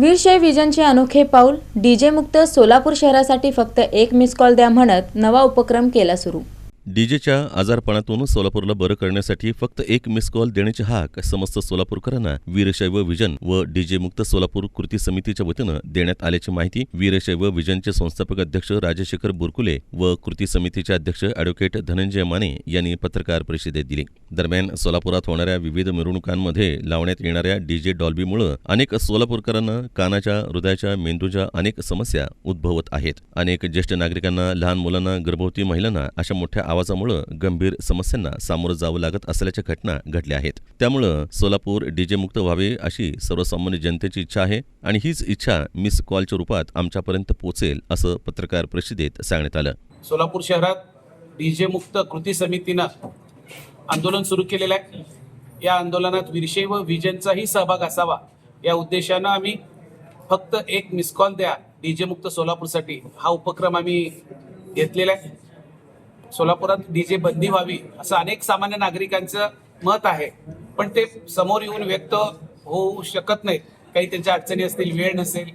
वीरशैव विजनचे अनोखे पाऊल डीजे मुक्त सोलापूर शहरासाठी फक्त एक मिस कॉल द्या म्हणत नवा उपक्रम केला सुरू. डीजेच्या आजारपणातून सोलापूरला बरं करण्यासाठी फक्त एक मिस कॉल देण्याची हाक समस्त सोलापूरकरांना वीरशैव विजन व डीजे मुक्त सोलापूर कृती समितीच्या वतीनं देण्यात आल्याची माहिती वीरशैव विजनचे संस्थापक अध्यक्ष राजशेखर बुरकुले व कृती समितीचे अध्यक्ष अॅडव्होकेट धनंजय माने यांनी पत्रकार परिषदेत दिली. दरम्यान सोलापुरात होणाऱ्या विविध मिरवणुकांमध्ये लावण्यात येणाऱ्या डीजे डॉल्बीमुळे अनेक सोलापूरकरांना कानाच्या हृदयाच्या मेंदूच्या अनेक समस्या उद्भवत आहेत. अनेक ज्येष्ठ नागरिकांना लहान मुलांना गर्भवती महिलांना अशा मोठ्या आवाजामुळे गंभीर समस्यांना सामोरं जावं लागत असल्याच्या घटना घडल्या आहेत. त्यामुळं सोलापूर डीजे मुक्त व्हावे अशी सर्वसामान्य जनतेची इच्छा आहे आणि हीच इच्छा मिस कॉलच्या रूपात आमच्यापर्यंत पोहोचेल असं पत्रकार परिषदेत सांगण्यात आलं. सोलापूर शहरात डीजे मुक्त कृती समितीनं आंदोलन सुरू केलेलं आहे. या आंदोलनात वीरशैव विजनचाही सहभाग असावा या उद्देशानं आम्ही फक्त एक मिस कॉल द्या डीजे मुक्त सोलापूरसाठी हा उपक्रम आम्ही घेतलेला आहे. सोलापुरात डीजे बंदी व्हावी असं अनेक सामान्य नागरिकांचं मत आहे. पण ते समोर येऊन व्यक्त होऊ शकत नाहीत. काही त्यांच्या अडचणी असतील वेळ नसेल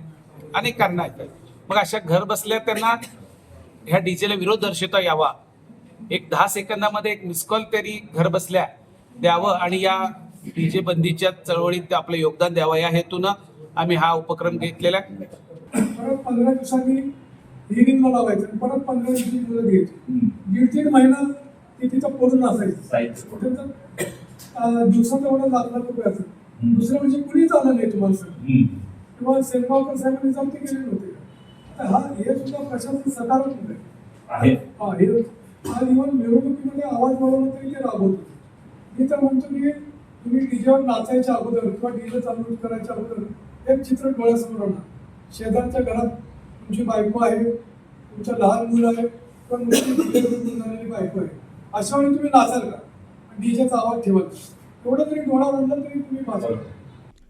अनेक कारणं आहेत. मग अशा घर बसल्या त्यांना ह्या डीजेला विरोध दर्शवता यावा. एक दहा सेकंदामध्ये एक मिस कॉल तरी घर बसल्या द्यावं आणि या डीजे बंदीच्या चळवळीत ते आपलं योगदान द्यावं. या हेतूनं आम्ही हा उपक्रम घेतलेला आहे. पंधरा दिवसांनी हिरिंगला लावायचं परत पंधरा दिवसांनी मुलं घ्यायची. दीड दीड महिना ते तिथं पडून असायचं दिवसाचं एवढं लाख लाख रुपये असं दुसरं म्हणजे कुणीच आलं नाही तुम्हाला सर. किंवा सेनगावकर साहेबांनी जाऊन ते गेले नव्हते. हा हे सुद्धा प्रशासन सकारात्मक आहे. हा हे आज इव्हन मिरवणुकीमध्ये आवाज वाढवला तरी ते राबवतो. मी तर म्हणतो की तुम्ही डीजेवर नाचायच्या अगोदर किंवा डीजे चालू करायच्या अगोदर एक चित्र डोळ्यासमोर आणा. शेजारच्या घरात तुमची बायको आहे तुमचं लहान मुलं आहे पण मुलगी झालेली बायको आहे. अशा वेळी तुम्ही नाचाल का? डीजेचा आवाज ठेवत एवढं तरी डोळा बांधला तरी तुम्ही वाचाल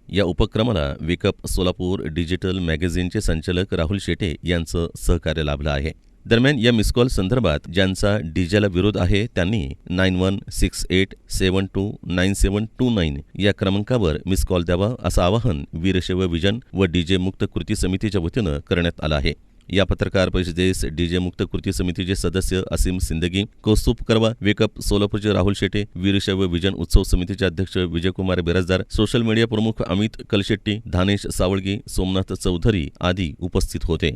या उपक्रमाला विकअप सोलापूर डिजिटल मॅगझिनचे संचालक राहुल शेटे यांचं सहकार्य लाभलं आहे. दरम्यान या मिसकॉल संदर्भात ज्यांचा डीजेला विरोध आहे त्यांनी nine one six eight seven two nine seven two nine या क्रमांकावर मिस कॉल द्यावा असं आवाहन वीरशैव विजन व डीजे मुक्त कृती समितीच्या वतीनं करण्यात आलं आहे. या पत्रकार परिषदेस डीजे मुक्त कृती समितीचे सदस्य असीम सिंदगी कौस्तुभ करवा वेकअप सोलापूरचे राहुल शेटे वीरशैव विजन उत्सव समितीचे अध्यक्ष विजयकुमार बिराजदार सोशल मीडिया प्रमुख अमित कलशेट्टी धानेश सावळगी सोमनाथ चौधरी आदी उपस्थित होते.